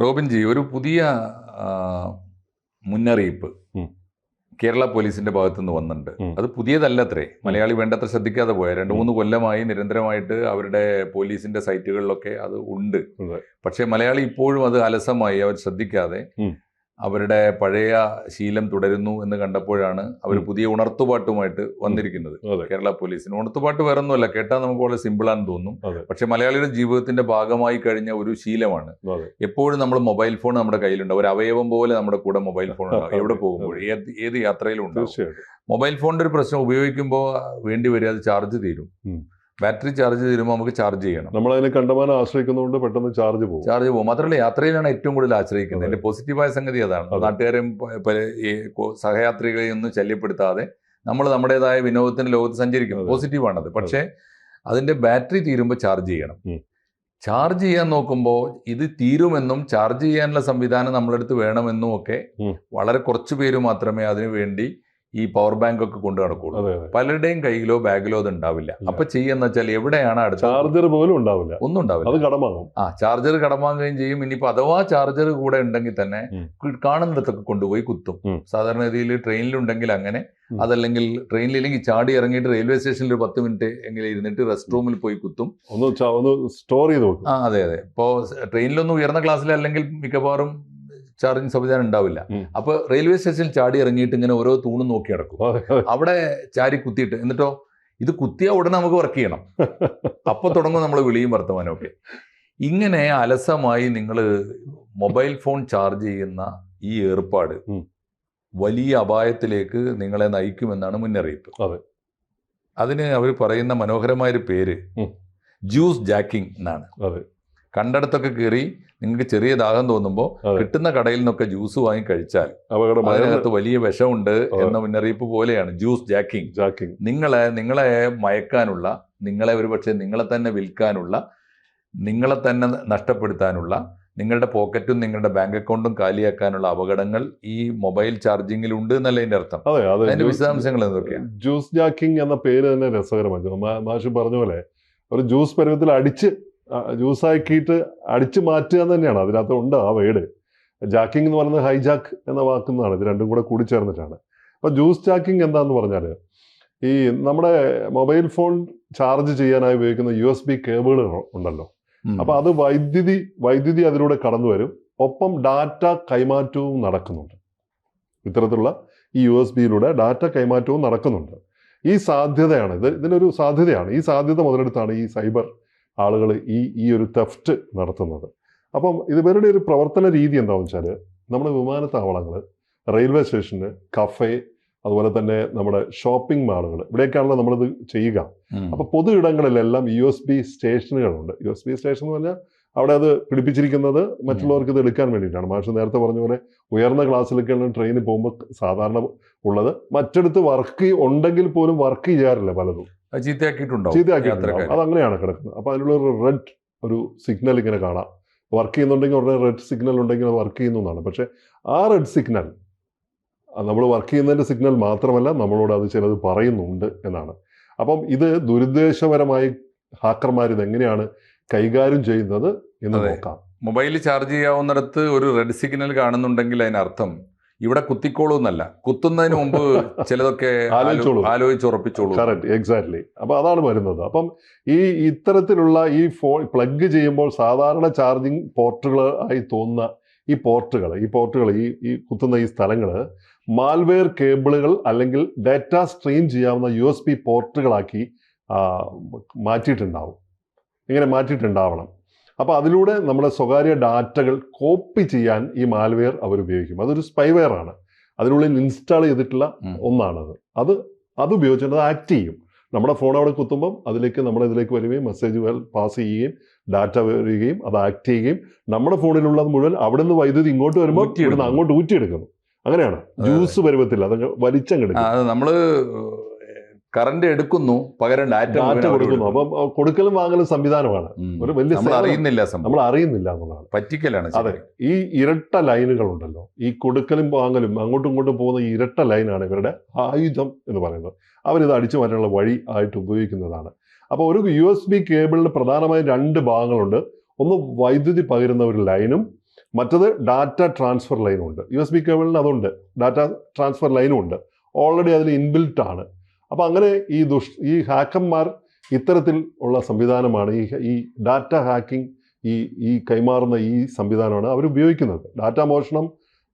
റോബിൻജി ഒരു പുതിയ മുന്നറിയിപ്പ് കേരള പോലീസിന്റെ ഭാഗത്തു നിന്ന് വന്നിട്ടുണ്ട്. അത് പുതിയതല്ലത്രേ. മലയാളി വേണ്ടത്ര ശ്രദ്ധിക്കാതെ പോയ. രണ്ട് മൂന്ന് കൊല്ലമായി നിരന്തരമായിട്ട് അവരുടെ പോലീസിന്റെ സൈറ്റുകളിലൊക്കെ അത് ഉണ്ട്. പക്ഷെ മലയാളി ഇപ്പോഴും അത് അലസമായി. അവർ ശ്രദ്ധിക്കാതെ. അവരുടെ പഴയ ശീലം തുടരുന്നു എന്ന് കണ്ടപ്പോഴാണ് അവർ പുതിയ ഉണർത്തുപാട്ടുമായിട്ട് വന്നിരിക്കുന്നത്. കേരള പോലീസിന്. ഉണർത്തുപാട്ട് വേറെ ഒന്നുമല്ല കേട്ടാൽ നമുക്ക് വളരെ സിമ്പിളാണെന്ന് തോന്നും. പക്ഷെ മലയാളിയുടെ ജീവിതത്തിന്റെ ഭാഗമായി കഴിഞ്ഞ ഒരു ശീലമാണ്. എപ്പോഴും നമ്മൾ മൊബൈൽ ഫോൺ നമ്മുടെ കയ്യിലുണ്ട്. ഒരു അവയവം പോലെ നമ്മുടെ കൂടെ മൊബൈൽ ഫോൺ ഉണ്ടാവും. എവിടെ പോകുമ്പോൾ ഏത് ഏത് യാത്രയിലും ഉണ്ടാവും. മൊബൈൽ ഫോണിന്റെ ഒരു പ്രശ്നം ഉപയോഗിക്കുമ്പോൾ വേണ്ടി വരിക അത് ചാർജ് തീരും. ബാറ്ററി ചാർജ് തരുമ്പോൾ നമുക്ക് ചാർജ് ചെയ്യണം. നമ്മൾ അതിനെ കണ്ടമാനം ആശ്രയിക്കുന്നതുകൊണ്ട് പെട്ടെന്ന് ചാർജ് പോകും. ചാർജ് പോകും. മാത്രമല്ല യാത്രയിലാണ് ഏറ്റവും കൂടുതൽ ആശ്രയിക്കുന്നത്. എന്റെ പോസിറ്റീവായ സംഗതി അതാണ്. അതെ. നാട്ടുകാരെയും ഈ സഹയാത്രികളെയും ഒന്നും ശല്യപ്പെടുത്താതെ നമ്മൾ നമ്മുടേതായ വിനോദത്തിന് ലോകത്ത് സഞ്ചരിക്കും. പോസിറ്റീവാണത്. പക്ഷേ അതിന്റെ ബാറ്ററി തീരുമ്പോൾ ചാർജ് ചെയ്യണം. ചാർജ് ചെയ്യാൻ നോക്കുമ്പോൾ ഇത് തീരുമെന്നും ചാർജ് ചെയ്യാനുള്ള സംവിധാനം നമ്മളെടുത്ത് വേണമെന്നും ഒക്കെ വളരെ കുറച്ച് പേര് മാത്രമേ അതിനു വേണ്ടി ഈ പവർ ബാങ്ക് ഒക്കെ കൊണ്ടു നടക്കുള്ളൂ. പലരുടെയും കയ്യിലോ ബാഗിലോ അത് ഉണ്ടാവില്ല. അപ്പൊ ചെയ്യുന്ന വെച്ചാൽ എവിടെയാണ് അടുത്ത ചാർജർ പോലും ഉണ്ടാവില്ല. ഒന്നും ഉണ്ടാവില്ല. അത് കടമാകും. ആ ചാർജർ കടമാകുകയും ചെയ്യും. ഇനിയിപ്പോ അഥവാ ചാർജർ കൂടെ ഉണ്ടെങ്കിൽ തന്നെ. കാണുന്നിടത്തൊക്കെ കൊണ്ടുപോയി കുത്തും. സാധാരണ രീതിയിൽ ട്രെയിനിലുണ്ടെങ്കിൽ അങ്ങനെ. അതല്ലെങ്കിൽ ട്രെയിനിൽ ഇല്ലെങ്കിൽ ചാടി ഇറങ്ങിയിട്ട് റെയിൽവേ സ്റ്റേഷനിൽ ഒരു പത്ത് മിനിറ്റ് എങ്കിലും ഇരുന്നിട്ട് റെസ്റ്റ് റൂമിൽ പോയി കുത്തും. ഒന്ന് സ്റ്റോർ ചെയ്ത് ആ അതെ അതെ. ഇപ്പോൾ ട്രെയിനിലൊന്നും ഉയർന്ന ക്ലാസ്സിൽ അല്ലെങ്കിൽ മിക്കവാറും ചാർജിങ് സംവിധാനം ഉണ്ടാവില്ല. അപ്പോൾ അപ്പൊ റെയിൽവേ സ്റ്റേഷനിൽ ചാടി ഇറങ്ങിയിട്ട് ഇങ്ങനെ ഓരോ തൂണും നോക്കി നടക്കും. അവിടെ ചാരി കുത്തിയിട്ട് എന്നിട്ടോ ഇത് കുത്തിയ ഉടനെ നമുക്ക് വർക്ക് ചെയ്യണം. അപ്പൊ തുടങ്ങും നമ്മൾ വിളിയും വർത്തമാനമൊക്കെ ഇങ്ങനെ അലസമായി നിങ്ങൾ മൊബൈൽ ഫോൺ ചാർജ് ചെയ്യുന്ന ഈ ഏർപ്പാട് വലിയ അപായത്തിലേക്ക് നിങ്ങളെ നയിക്കുമെന്നാണ് മുന്നറിയിപ്പ്. അതെ. അതിന് അവർ പറയുന്ന മനോഹരമായൊരു പേര് ജ്യൂസ് ജാക്കിംഗ് എന്നാണ്. അതെ. കണ്ടടത്തൊക്കെ കയറി നിങ്ങൾക്ക് ചെറിയ ദാഹം തോന്നുമ്പോൾ കിട്ടുന്ന കടയിൽ നിന്നൊക്കെ ജ്യൂസ് വാങ്ങി കഴിച്ചാൽ അതിനകത്ത് വലിയ വിഷമുണ്ട് എന്ന മുന്നറിയിപ്പ് പോലെയാണ്. Juice jacking jacking. നിങ്ങളെ നിങ്ങളെ മയക്കാനുള്ള നിങ്ങളെ ഒരുപക്ഷെ നിങ്ങളെ തന്നെ വിൽക്കാനുള്ള നിങ്ങളെ തന്നെ നഷ്ടപ്പെടുത്താനുള്ള നിങ്ങളുടെ പോക്കറ്റും നിങ്ങളുടെ ബാങ്ക് അക്കൗണ്ടും കാലിയാക്കാനുള്ള അപകടങ്ങൾ ഈ മൊബൈൽ ചാർജിങ്ങിൽ ഉണ്ട് എന്നല്ല അതിന്റെ അർത്ഥം? അതെ അതെ അതിന്റെ വിശദാംശങ്ങൾ എന്തൊക്കെയാണ് ജ്യൂസ് ജാക്കിംഗ് എന്ന പേര് തന്നെ രസകരമാണ്. മാഷ് പറഞ്ഞ പോലെ ഒരു ജ്യൂസ് പരുവത്തിൽ അടിച്ച് ആ, ജ്യൂസ് ആക്കിയിട്ട് അടിച്ചു മാറ്റുക എന്ന് തന്നെയാണ്. അതിനകത്ത് ഉണ്ട് ആ വേഡ്. ജാക്കിംഗ് എന്ന് പറയുന്നത് ഹൈജാക്ക് എന്ന വാക്കുന്നതാണ് ഇത് രണ്ടും കൂടെ കൂടിച്ചേർന്നിട്ടാണ്. അപ്പോൾ ജ്യൂസ് ജാക്കിംഗ് എന്താന്ന് പറഞ്ഞാൽ ഈ നമ്മുടെ മൊബൈൽ ഫോൺ ചാർജ് ചെയ്യാനായി ഉപയോഗിക്കുന്ന യു എസ് ബി കേബിളുകൾ ഉണ്ടല്ലോ. അപ്പോൾ അപ്പൊ അത് വൈദ്യുതി വൈദ്യുതി അതിലൂടെ കടന്നു വരും. ഒപ്പം ഡാറ്റ കൈമാറ്റവും നടക്കുന്നുണ്ട്. ഇത്തരത്തിലുള്ള ഈ യു എസ് ബിയിലൂടെ ഡാറ്റ കൈമാറ്റവും നടക്കുന്നുണ്ട്. ഈ സാധ്യതയാണ്. ഇത് ഇതിനൊരു സാധ്യതയാണ്. ഈ സാധ്യത മുതലെടുത്താണ് ഈ സൈബർ ആളുകൾ ഈ ഈ ഒരു തെഫ്റ്റ് നടത്തുന്നത്. അപ്പം ഇവരുടെ ഒരു പ്രവർത്തന രീതി എന്താണെന്ന് വെച്ചാൽ നമ്മുടെ വിമാനത്താവളങ്ങൾ റെയിൽവേ സ്റ്റേഷന് കഫേ അതുപോലെ തന്നെ നമ്മുടെ ഷോപ്പിംഗ് മാളുകൾ ഇവിടെയൊക്കെയാണല്ലോ നമ്മളിത് ചെയ്യുക. അപ്പോൾ അപ്പൊ പൊതു ഇടങ്ങളിലെല്ലാം യു എസ് ബി സ്റ്റേഷനുകളുണ്ട്. യു എസ് ബി സ്റ്റേഷൻ എന്ന് പറഞ്ഞാൽ അവിടെ അത് പിടിപ്പിച്ചിരിക്കുന്നത് മറ്റുള്ളവർക്ക് ഇത് എടുക്കാൻ വേണ്ടിയിട്ടാണ്. മാഷ് നേരത്തെ പറഞ്ഞ പോലെ ഉയർന്ന ക്ലാസ്സിലൊക്കെയാണ് ട്രെയിനിൽ പോകുമ്പോൾ സാധാരണ ഉള്ളത്. മറ്റെടുത്ത് വർക്ക് ഉണ്ടെങ്കിൽ പോലും വർക്ക് ചെയ്യാറില്ല പലതും. ചീത്തയാക്കിയിട്ടുണ്ടാവും അത് അങ്ങനെയാണ് കിടക്കുന്നത്. അപ്പൊ അതിനുള്ള ഒരു റെഡ് ഒരു സിഗ്നൽ ഇങ്ങനെ കാണാം. വർക്ക് ചെയ്യുന്നുണ്ടെങ്കിൽ ഉടനെ റെഡ് സിഗ്നൽ ഉണ്ടെങ്കിൽ അത് വർക്ക് ചെയ്യുന്നു എന്നാണ്. പക്ഷെ ആ റെഡ് സിഗ്നൽ നമ്മൾ വർക്ക് ചെയ്യുന്നതിന്റെ സിഗ്നൽ മാത്രമല്ല നമ്മളോട് അത് ചിലത് പറയുന്നുണ്ട് എന്നാണ്. അപ്പം ഇത് ദുരുദ്ദേശപരമായി ഹാക്കർമാർ ഇത് എങ്ങനെയാണ് കൈകാര്യം ചെയ്യുന്നത് എന്ന് നോക്കാം. മൊബൈൽ ചാർജ് ചെയ്യാവുന്നിടത്ത് ഒരു റെഡ് സിഗ്നൽ കാണുന്നുണ്ടെങ്കിൽ അതിനർത്ഥം ഇവിടെ കുത്തിക്കോളൂ എന്നല്ല. കുത്തുന്നതിന് മുമ്പ് ചിലതൊക്കെ ആലോചിച്ചോളൂ. ഉറപ്പിച്ചോളൂ കറക്റ്റ് എക്സാക്ട്ലി അപ്പൊ അതാണ് വരുന്നത്. അപ്പം ഈ ഇത്തരത്തിലുള്ള ഈ ഫോൺ പ്ലഗ് ചെയ്യുമ്പോൾ സാധാരണ ചാർജിങ് പോർട്ടുകൾ ആയി തോന്നുന്ന ഈ പോർട്ടുകൾ ഈ പോർട്ടുകൾ ഈ ഈ കുത്തുന്ന ഈ സ്ഥലങ്ങൾ മാൽവെയർ കേബിളുകൾ അല്ലെങ്കിൽ ഡാറ്റ സ്ട്രീം ചെയ്യാവുന്ന യു എസ് പി പോർട്ടുകളാക്കി മാറ്റിയിട്ടുണ്ടാവും. ഇങ്ങനെ മാറ്റിയിട്ടുണ്ടാവണം. അപ്പോൾ അതിലൂടെ നമ്മുടെ സ്വകാര്യ ഡാറ്റകൾ കോപ്പി ചെയ്യാൻ ഈ മാൽവെയർ അവർ ഉപയോഗിക്കും. അതൊരു സ്പൈവെയർ ആണ്. അതിനുള്ളിൽ ഇൻസ്റ്റാൾ ചെയ്തിട്ടുള്ള. ഒന്നാണത്. അത് അത് ഉപയോഗിച്ചത് അത് ആക്ട് ചെയ്യും. നമ്മുടെ ഫോൺ അവിടെ കുത്തുമ്പം അതിലേക്ക് നമ്മുടെ ഇതിലേക്ക് വരികയും മെസ്സേജുകൾ പാസ് ചെയ്യുകയും ഡാറ്റ വരികയും അത് ആക്ട് ചെയ്യുകയും നമ്മുടെ ഫോണിലുള്ളത് മുഴുവൻ അവിടെ നിന്ന് വൈദ്യുതി ഇങ്ങോട്ട് വരുമ്പോൾ. ഇവിടുന്ന് അങ്ങോട്ട് ഊറ്റിയെടുക്കുന്നു. അങ്ങനെയാണ്. ജ്യൂസ് പരുവത്തില്ല അത് വലിച്ചങ്ങെടുക്കും അത് നമ്മൾ കറണ്ട് എടുക്കുന്നു പകരം ഡാറ്റ കൊടുക്കുന്നു. അപ്പം കൊടുക്കലും വാങ്ങലും സംവിധാനമാണ്. ഒരു വലിയ നമ്മൾ അറിയുന്നില്ല നമ്മൾ അറിയുന്നില്ല എന്നുള്ളതാണ്. പറ്റിക്കലാണ് അതെ. ഈ ഇരട്ട ലൈനുകൾ ഉണ്ടല്ലോ ഈ കൊടുക്കലും വാങ്ങലും അങ്ങോട്ടും ഇങ്ങോട്ടും പോകുന്ന ഈ ഇരട്ട ലൈനാണ് ഇവരുടെ ആയുധം എന്ന് പറയുന്നത്. അവരിത് അടിച്ചു മാറ്റാനുള്ള വഴി ആയിട്ട് ഉപയോഗിക്കുന്നതാണ്. അപ്പോൾ ഒരു യു എസ് ബി കേബിളിന് പ്രധാനമായും രണ്ട് ഭാഗങ്ങളുണ്ട്. ഒന്ന് വൈദ്യുതി പകരുന്ന ഒരു ലൈനും മറ്റത് ഡാറ്റ ട്രാൻസ്ഫർ ലൈനും ഉണ്ട് യു എസ് ബി കേബിളിന് അതുണ്ട്. ഡാറ്റ ട്രാൻസ്ഫർ ലൈനും ഉണ്ട് ഓൾറെഡി അതിൽ ഇൻബിൽറ്റ് ആണ് അപ്പോൾ അങ്ങനെ ഈ ദുഷ് ഈ ഹാക്കർമാർ ഇത്തരത്തിൽ ഉള്ള സംവിധാനമാണ് ഈ ഈ ഡാറ്റ ഹാക്കിംഗ് ഈ ഈ കൈമാറുന്ന ഈ സംവിധാനമാണ് അവർ ഉപയോഗിക്കുന്നത്. ഡാറ്റ മോഷണം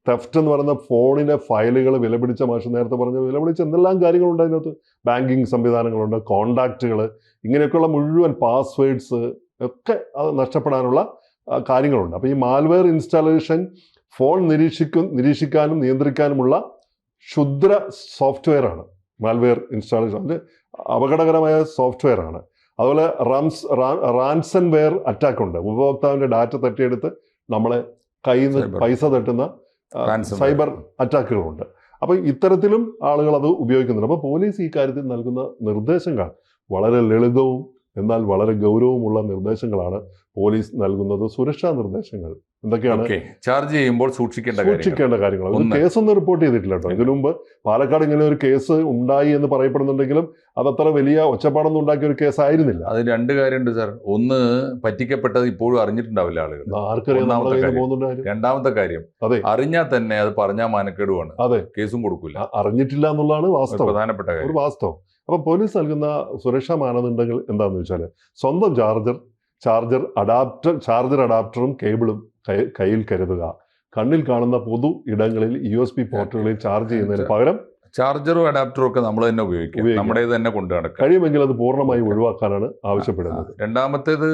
തെഫ്റ്റ് എന്ന് പറയുന്ന ഫോണിലെ ഫയലുകൾ വിലപിടിച്ച മോഷണം നേരത്തെ പറഞ്ഞ വിലപിടിച്ച എന്തെല്ലാം കാര്യങ്ങളുണ്ട് അതിനകത്ത്? ബാങ്കിങ് സംവിധാനങ്ങളുണ്ട് കോണ്ടാക്റ്റുകൾ ഇങ്ങനെയൊക്കെയുള്ള മുഴുവൻ പാസ്വേഡ്സ് ഒക്കെ അത് നഷ്ടപ്പെടാനുള്ള കാര്യങ്ങളുണ്ട്. അപ്പോൾ ഈ മാൽവെയർ ഇൻസ്റ്റാളേഷൻ ഫോൺ നിരീക്ഷിക്കും നിരീക്ഷിക്കാനും നിയന്ത്രിക്കാനുമുള്ള ക്ഷുദ്ര സോഫ്റ്റ്വെയർ ആണ് മാൽവെയർ ഇൻസ്റ്റാളേഷൻ അത് അപകടകരമായ സോഫ്റ്റ്വെയർ ആണ്. അതുപോലെ റംസ് റാൻസൺ വെയർ അറ്റാക്ക് ഉണ്ട്. ഉപഭോക്താവിന്റെ ഡാറ്റ തട്ടിയെടുത്ത് നമ്മളെ കയ്യിൽ നിന്ന് പൈസ തട്ടുന്ന സൈബർ അറ്റാക്കുകളുണ്ട് അപ്പോൾ ഇത്തരത്തിലും ആളുകൾ അത് ഉപയോഗിക്കുന്നുണ്ട്. അപ്പോൾ പോലീസ് ഈ കാര്യത്തിൽ നൽകുന്ന നിർദ്ദേശങ്ങൾ വളരെ ലളിതവും എന്നാൽ വളരെ ഗൗരവമുള്ള നിർദ്ദേശങ്ങളാണ് പോലീസ് നൽകുന്നത്. സുരക്ഷാ നിർദ്ദേശങ്ങൾ. എന്തൊക്കെയാണ്? ചാർജ് ചെയ്യുമ്പോൾ സൂക്ഷിക്കേണ്ട സൂക്ഷിക്കേണ്ട കാര്യങ്ങൾ. കേസൊന്നും റിപ്പോർട്ട് ചെയ്തിട്ടില്ല കേട്ടോ. ഇതിനു മുമ്പ് പാലക്കാട് ഇങ്ങനെ ഒരു കേസ് ഉണ്ടായി എന്ന് പറയപ്പെടുന്നുണ്ടെങ്കിലും അതത്ര വലിയ ഒച്ചപ്പാടൊന്നും ഉണ്ടാക്കിയ ഒരു കേസ് ആയിരുന്നില്ല അത് രണ്ട് കാര്യമുണ്ട് സാർ. ഒന്ന് പറ്റിക്കപ്പെട്ടത് ഇപ്പോഴും അറിഞ്ഞിട്ടുണ്ടാവില്ല ആളുകൾ. ആർക്കറിയാം രണ്ടാമത്തെ കാര്യം അതെ. അറിഞ്ഞാൽ തന്നെ അത് പറഞ്ഞാൽ മാനക്കേടുമാണ് അതെ. കേസും കൊടുക്കില്ല അറിഞ്ഞിട്ടില്ല എന്നുള്ളതാണ് വാസ്തവം. പ്രധാനപ്പെട്ട ഒരു കാര്യം വാസ്തവം. അപ്പൊ പോലീസ് നൽകുന്ന സുരക്ഷാ മാനദണ്ഡങ്ങൾ എന്താണെന്ന് വെച്ചാൽ സ്വന്തം ചാർജർ ചാർജർ അഡാപ്റ്റർ ചാർജർ അഡാപ്റ്ററും കേബിളും കയ്യിൽ കരുതുക. കണ്ണിൽ കാണുന്ന പൊതു ഇടങ്ങളിൽ യു എസ് ബി പോർട്ടുകളിൽ ചാർജ് ചെയ്യുന്നതിന് പകരം ചാർജറും അഡാപ്റ്ററും ഒക്കെ നമ്മൾ തന്നെ ഉപയോഗിക്കും. നമ്മുടെ തന്നെ കൊണ്ടു നടക്കാം കഴിയുമെങ്കിൽ അത് പൂർണമായി ഒഴിവാക്കാനാണ് ആവശ്യപ്പെടുന്നത്. രണ്ടാമത്തേത്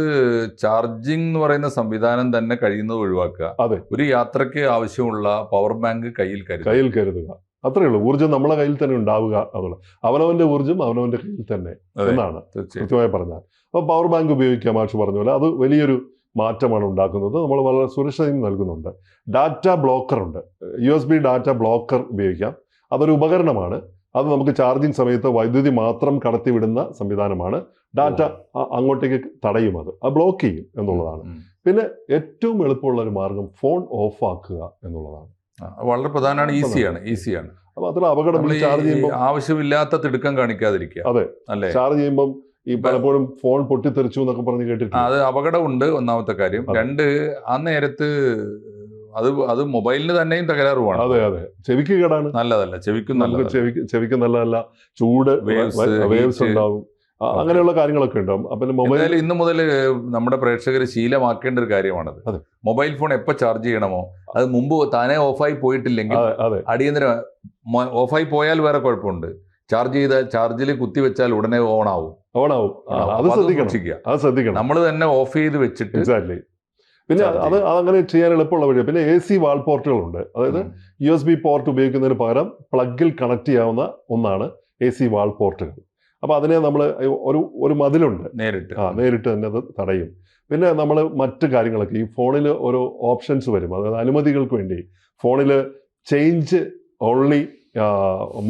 ചാർജിംഗ് എന്ന് പറയുന്ന സംവിധാനം തന്നെ കഴിയുന്നത് ഒഴിവാക്കുക. അതെ. ഒരു യാത്രയ്ക്ക് ആവശ്യമുള്ള പവർ ബാങ്ക് കയ്യിൽ കരുതുക. കയ്യിൽ കരുതുക. അത്രയേ ഉള്ളൂ. ഊർജം നമ്മളെ കയ്യിൽ തന്നെ ഉണ്ടാവുക എന്നുള്ള അവനവന്റെ ഊർജം അവനവന്റെ കയ്യിൽ തന്നെ. എന്നാണ് കൃത്യമായി പറഞ്ഞാൽ. അപ്പോൾ പവർ ബാങ്ക് ഉപയോഗിക്കാം മാഷ് പറഞ്ഞ പോലെ. അത് വലിയൊരു മാറ്റമാണ് ഉണ്ടാക്കുന്നത്. നമ്മൾ വളരെ സുരക്ഷയും നൽകുന്നുണ്ട്. ഡാറ്റ ബ്ലോക്കർ ഉണ്ട്. U S B data blocker ഉപയോഗിക്കാം. അതൊരു ഉപകരണമാണ്. അത് നമുക്ക് ചാർജിങ് സമയത്ത് വൈദ്യുതി മാത്രം കടത്തിവിടുന്ന സംവിധാനമാണ്. ഡാറ്റ അങ്ങോട്ടേക്ക് തടയും അത്. അത് ബ്ലോക്ക് ചെയ്യും എന്നുള്ളതാണ്. പിന്നെ ഏറ്റവും എളുപ്പമുള്ള ഒരു മാർഗം ഫോൺ ഓഫ് ആക്കുക എന്നുള്ളതാണ്. വളരെ പ്രധാനമാണ്. ഈസിയാണ് ഈസിയാണ് അപ്പൊ അത്ര അപകടം ചാർജ് ചെയ്യുമ്പോൾ ആവശ്യമില്ലാത്ത തിടുക്കം കാണിക്കാതിരിക്കുക. അതെ. അല്ലേ? ചാർജ് ചെയ്യുമ്പം ഈ പലപ്പോഴും ഫോൺ പൊട്ടിത്തെറിച്ചു എന്നൊക്കെ പറഞ്ഞ് കേട്ടിട്ടുണ്ട്. അത് അപകടമുണ്ട് ഒന്നാമത്തെ കാര്യം. രണ്ട് ആ നേരത്ത് അത് അത് മൊബൈലിന് തന്നെയും തകരാറുമാണ്. അതെ അതെ. ചെവിക്ക് കേടാണ്. നല്ലതല്ല ചെവിക്കും നല്ല ചെവിക്ക് ചെവിക്ക് നല്ലതല്ല. ചൂട് വേവ്സ് ഉണ്ടാവും. അങ്ങനെയുള്ള കാര്യങ്ങളൊക്കെ ഉണ്ടാവും അപ്പം മൊബൈൽ ഇന്ന് മുതൽ നമ്മുടെ പ്രേക്ഷകർ ശീലമാക്കേണ്ട ഒരു കാര്യമാണത്. അതെ. മൊബൈൽ ഫോൺ എപ്പോൾ ചാർജ് ചെയ്യണമോ? അത് മുമ്പ് താനേ ഓഫായി പോയിട്ടില്ലെങ്കിൽ അടിയന്തര ഓഫായി പോയാൽ വേറെ കുഴപ്പമുണ്ട്. ചാർജ് ചെയ്താൽ ചാർജിൽ കുത്തി വെച്ചാൽ ഉടനെ ഓൺ ആവും. ഓൺ ആവും. അത് ശ്രദ്ധിക്കണം. അത് ശ്രദ്ധിക്കണം. നമ്മൾ തന്നെ ഓഫ് ചെയ്ത് വെച്ചിട്ട് എക്സാക്ട്ലി പിന്നെ അത് അതങ്ങനെ ചെയ്യാൻ എളുപ്പമുള്ള വഴിയാണ് പിന്നെ എ സി വാൾ പോർട്ടുകളുണ്ട് അതായത്. യു എസ് ബി പോർട്ട് ഉപയോഗിക്കുന്നതിന് പകരം പ്ലഗിൽ കണക്ട് ചെയ്യാവുന്ന ഒന്നാണ് എ സി വാൾ പോർട്ടുകൾ അപ്പോൾ അതിനെ നമ്മൾ ഒരു ഒരു മതിലുണ്ട്. നേരിട്ട്. ആ നേരിട്ട് തന്നെ അത് തടയും. പിന്നെ നമ്മൾ മറ്റു കാര്യങ്ങളൊക്കെ. ഈ ഫോണിൽ ഓരോ ഓപ്ഷൻസ് വരും. അതായത് അനുമതികൾക്ക് വേണ്ടി ഫോണിൽ ചേഞ്ച് ഓൺലി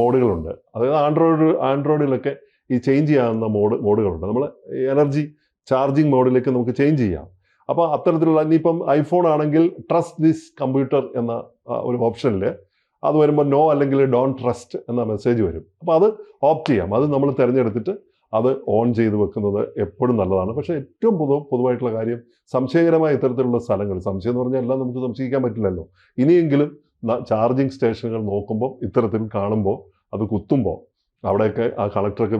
മോഡുകളുണ്ട്. അതായത് ആൻഡ്രോയിഡ് ആൻഡ്രോയിഡിലൊക്കെ ഈ ചേഞ്ച് ചെയ്യാവുന്ന മോഡ് മോഡുകളുണ്ട്. നമ്മൾ എനർജി ചാർജിങ് മോഡിലേക്ക് നമുക്ക് ചേഞ്ച് ചെയ്യാം. അപ്പോൾ അത്തരത്തിലുള്ള ഇനിയിപ്പം ഐഫോൺ ആണെങ്കിൽ ട്രസ്റ്റ് ദിസ് കമ്പ്യൂട്ടർ എന്ന ഒരു ഓപ്ഷനിൽ അത് വരുമ്പോൾ നോ അല്ലെങ്കിൽ ഡോൺ ട്രസ്റ്റ് എന്ന മെസ്സേജ് വരും. അപ്പോൾ അത് ഓപ്റ്റ് ചെയ്യാം. അത് നമ്മൾ തിരഞ്ഞെടുത്തിട്ട് അത് ഓൺ ചെയ്ത് വെക്കുന്നത് എപ്പോഴും നല്ലതാണ്. പക്ഷേ ഏറ്റവും പൊതു പൊതുവായിട്ടുള്ള കാര്യം സംശയകരമായ ഇത്തരത്തിലുള്ള സ്ഥലങ്ങൾ. സംശയം എന്ന് പറഞ്ഞാൽ എല്ലാം നമുക്ക് സംശയിക്കാൻ പറ്റില്ലല്ലോ. ഇനിയെങ്കിലും ചാർജിങ് സ്റ്റേഷനുകൾ നോക്കുമ്പോൾ ഇത്തരത്തിൽ കാണുമ്പോൾ അത് കുത്തുമ്പോൾ അവിടെയൊക്കെ ആ കളക്ടറൊക്കെ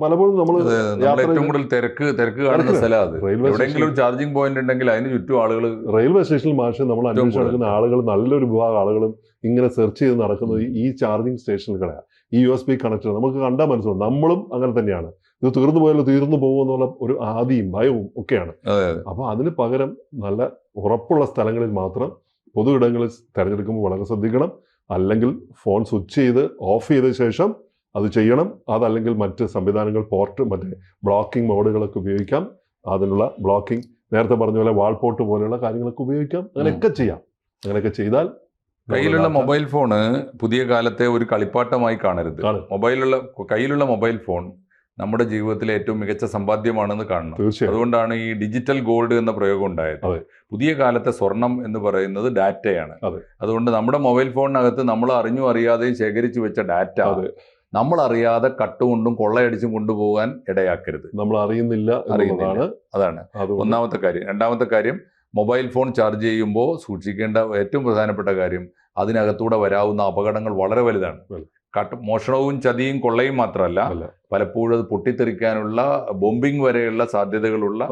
പലപ്പോഴും നമ്മൾ ഏറ്റവും കൂടുതൽ തിരക്ക് തിരക്ക് കാണുന്ന സ്ഥലമാണ് റെയിൽവേ എവിടെയെങ്കിലും ചാർജിങ് പോയിന്റ് ഉണ്ടെങ്കിൽ അതിന് ചുറ്റും ആളുകൾ റെയിൽവേ സ്റ്റേഷനിൽ മാഷ് നമ്മൾ അന്വേഷിച്ച് നടക്കുന്ന ആളുകൾ നല്ലൊരു വിഭാഗം ആളുകളും ഇങ്ങനെ സെർച്ച് ചെയ്ത് നടക്കുന്നത് ഈ- ചാർജിങ് സ്റ്റേഷനുകളെയാണ് ഈ യു എസ് ബി കണക്ടർ നമുക്ക് കണ്ടാൽ മനസ്സിലാവും. നമ്മളും അങ്ങനെ തന്നെയാണ്. ഇത് തീർന്നു പോയാലോ തീർന്നു പോകുമെന്നുള്ള ഒരു ആദിയും ഭയവും ഒക്കെയാണ്. അപ്പൊ അപ്പോൾ അതിന് പകരം നല്ല ഉറപ്പുള്ള സ്ഥലങ്ങളിൽ മാത്രം പൊതു ഇടങ്ങളിൽ തിരഞ്ഞെടുക്കുമ്പോൾ വളരെ ശ്രദ്ധിക്കണം. അല്ലെങ്കിൽ ഫോൺ സ്വിച്ച് ചെയ്ത് ഓഫ് ചെയ്ത ശേഷം അത് ചെയ്യണം. അതല്ലെങ്കിൽ മറ്റ് സംവിധാനങ്ങൾ പോർട്ട് മറ്റേ ബ്ലോക്കിംഗ് മോഡുകളൊക്കെ ഉപയോഗിക്കാം. അതിനുള്ള ബ്ലോക്കിംഗ് നേരത്തെ പറഞ്ഞ പോലെ വാൾ പോർട്ട് പോലെയുള്ള കാര്യങ്ങളൊക്കെ ഉപയോഗിക്കാം. അങ്ങനെയൊക്കെ ചെയ്യാം. അങ്ങനെയൊക്കെ ചെയ്താൽ കയ്യിലുള്ള മൊബൈൽ ഫോണ് പുതിയ കാലത്തെ ഒരു കളിപ്പാട്ടമായി കാണരുത്. മൊബൈലുള്ള കയ്യിലുള്ള മൊബൈൽ ഫോൺ നമ്മുടെ ജീവിതത്തിലെ ഏറ്റവും മികച്ച സമ്പാദ്യമാണെന്ന് കാണണം. അതുകൊണ്ടാണ് ഈ ഡിജിറ്റൽ ഗോൾഡ് എന്ന പ്രയോഗം ഉണ്ടായത് പുതിയ കാലത്തെ സ്വർണം എന്ന് പറയുന്നത് ഡാറ്റയാണ്. അതുകൊണ്ട് നമ്മുടെ മൊബൈൽ ഫോണിനകത്ത് നമ്മൾ അറിഞ്ഞു അറിയാതെയും ശേഖരിച്ചു വെച്ച ഡാറ്റ. നമ്മൾ അറിയാതെ കട്ടുകൊണ്ടും കൊള്ളയടിച്ചും കൊണ്ടുപോകാൻ ഇടയാക്കരുത്. നമ്മൾ അറിയുന്നില്ല അറിയുന്നതാണ് അതാണ്. ഒന്നാമത്തെ കാര്യം. രണ്ടാമത്തെ കാര്യം മൊബൈൽ ഫോൺ ചാർജ് ചെയ്യുമ്പോൾ സൂക്ഷിക്കേണ്ട ഏറ്റവും പ്രധാനപ്പെട്ട കാര്യം അതിനകത്തൂടെ വരാവുന്ന അപകടങ്ങൾ വളരെ വലുതാണ്. വലുത്. കട്ട് മോഷണവും ചതിയും കൊള്ളയും മാത്രമല്ല പലപ്പോഴും അത് പൊട്ടിത്തെറിക്കാനുള്ള ബോംബിംഗ് വരെയുള്ള സാധ്യതകളുള്ള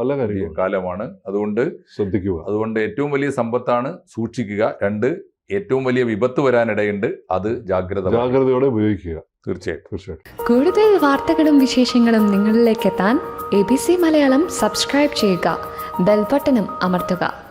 കാലമാണ്. അതുകൊണ്ട് ശ്രദ്ധിക്കുക. അതുകൊണ്ട് ഏറ്റവും വലിയ സമ്പത്താണ് സൂക്ഷിക്കുക. രണ്ട് ഏറ്റവും വലിയ വിപത്ത് വരാനിടയുണ്ട് അത് ജാഗ്രത ജാഗ്രതയോടെ ഉപയോഗിക്കുക. തീർച്ചയായിട്ടും. തീർച്ചയായിട്ടും. കൂടുതൽ വാർത്തകളും വിശേഷങ്ങളും നിങ്ങളിലേക്ക് എത്താൻ A B C Malayalam subscribe ചെയ്യുക. ബെൽബട്ടനും അമർത്തുക.